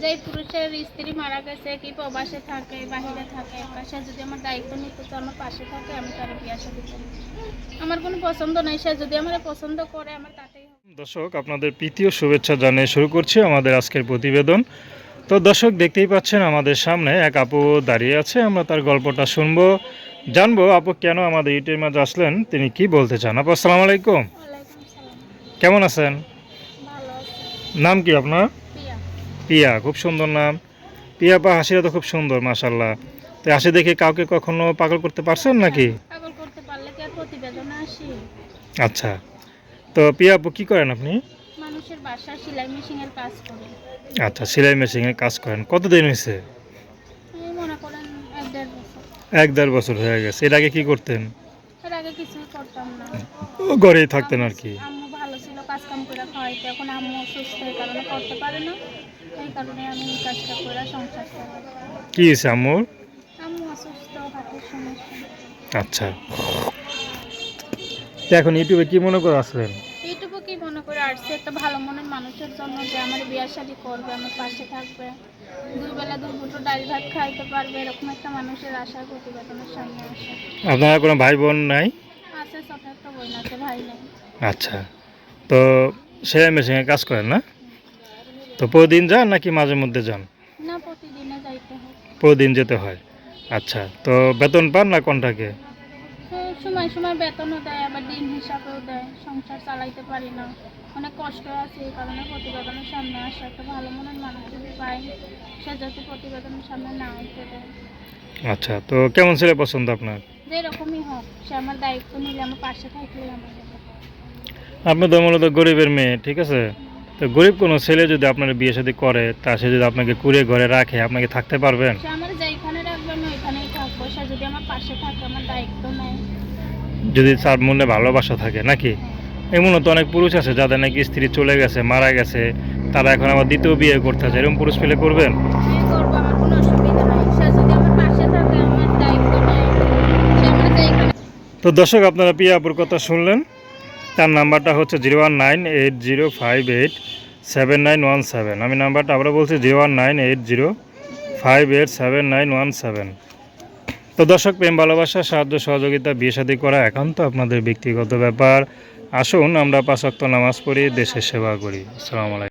যে পুরুষের স্ত্রী মারা গেছে কি প্রবাসে থাকে বাহিরে থাকে সে যদি আমার দায়িত্ব নিত তো আমার পাশে থাকে আমি তার বিয়া সাথে করি। আমার কোনো পছন্দ নেই সে যদি আমার পছন্দ করে আমার তাতেই দর্শক আপনাদের প্রীতীয় শুভেচ্ছা জানিয়ে শুরু করছি আমাদের আজকের প্রতিবেদন। তো দর্শক দেখতেই পাচ্ছেন আমাদের সামনে এক আপু দাঁড়িয়ে আছে আমরা তার গল্পটা শুনব জানব আপু কেন আমাদের ইউটিউবের মাঝে আসলেন তিনি কি বলতে চান? আপু আসসালামু আলাইকুম। কেমন আছেন? নাম কি আপনার? পিয়া খুব সুন্দর নাম। পিয়া পা হাসিটা তো খুব সুন্দর মাশাল্লাহ তো হাসি দেখে কাউকে কখনো পাগল করতে পারছেন নাকি? পাগল করতে পারলে কি আর প্রতিবেদনে আসি? আচ্ছা। তো পিয়া আপু কী করেন আপনি? মানুষের বাসা সেলাই মেশিনের কাজ করি। আচ্ছা সেলাই মেশিনের কাজ করেন। কতদিন হয়েছে? এই মনে করেন এক দেড় বছর। এক দেড় বছর হয়ে গেছে। এর আগে কি করতেন? এর আগে কিছুই করতাম না। ও, ঘরেই থাকতেন আর কি। আম্মু ভালো ছিল কাজ কাম করে খাওয়াইতে। এখন আম্মু অসুস্থ এই কারণে করতে পারে না। এই কারণে আমি এই কাজটা করে সংসার কি হয়েছে আম্মুর আম্মু অসুস্থ হাতের সমস্যা। আচ্ছা। এখন ইউটিউবে কি মনে করে আসলেন? কি মনে করে আসছে? একটা ভালো মনের মানুষের জন্য যে আমার বিয়ার শাদি করবে আমার পাশে থাকবে। দুই বেলা দুই দুটো ডাল ভাত খাইতে পারবে এরকম একটা মানুষের প্রতিবেদনের সামনে আসে। আপনার কোনো ভাই বোন নাই? আছে ছোট একটা বোন আছে ভাই নেই। আচ্ছা। তো সেলাই মেশিনে কাজ করেন না? তো প্রতিদিন যান নাকি মাঝে মধ্যে যান? না প্রতিদিনে যাইতে হয়। প্রতিদিন যেতে হয়। আচ্ছা তো বেতন পান না কোনটাকে? তো সময় সময় বেতনও দেয় আবার দিন হিসাবেও দেয়। সংসার চালাইতে পারি না। অনেক কষ্ট আছে এই কারণে প্রতিবেদনের সামনে আসা একটা ভালো মনের মানুষ পাই সে যাতে প্রতিবেদনের সামনে না আসতে দেয় আচ্ছা তো কেমন ছেলে পছন্দ আপনার? যেরকমই হোক সে আমার দায়িত্ব নিলে আমার পাশে থাকলে আমার আপনি তো মূলত গরিবের মেয়ে ঠিক আছে? তো গরিব কোনো ছেলে যদি আপনার বিয়ে শাদী করে তা সে যদি আপনাকে কুড়িয়ে ঘরে রাখে আপনাকে থাকতে পারবেন? যদি তার মনে ভালোবাসা থাকে নাকি? এমন তো অনেক পুরুষ আছে যাদের নাকি স্ত্রী চলে গেছে মারা গেছে তারা এখন আবার দ্বিতীয় বিয়ে করতে আছে এরকম পুরুষ পেলে করবেন? যেখানে তো দর্শক আপনারা পিয়া আপুর কথা শুনলেন। তার নাম্বারটা হচ্ছে zero one nine eight zero five eight seven nine one seven আমি নাম্বারটা আবার বলছি zero one nine eight zero five eight seven nine one seven তো দর্শক, প্রেম, ভালোবাসা, সাহায্য, সহযোগিতা, বিয়ে শাদী করা একান্ত আপনাদের ব্যক্তিগত ব্যাপার। আসুন আমরা পাঁচ ওয়াক্ত নামাজ পড়ি, দেশের সেবা করি। আসসালামু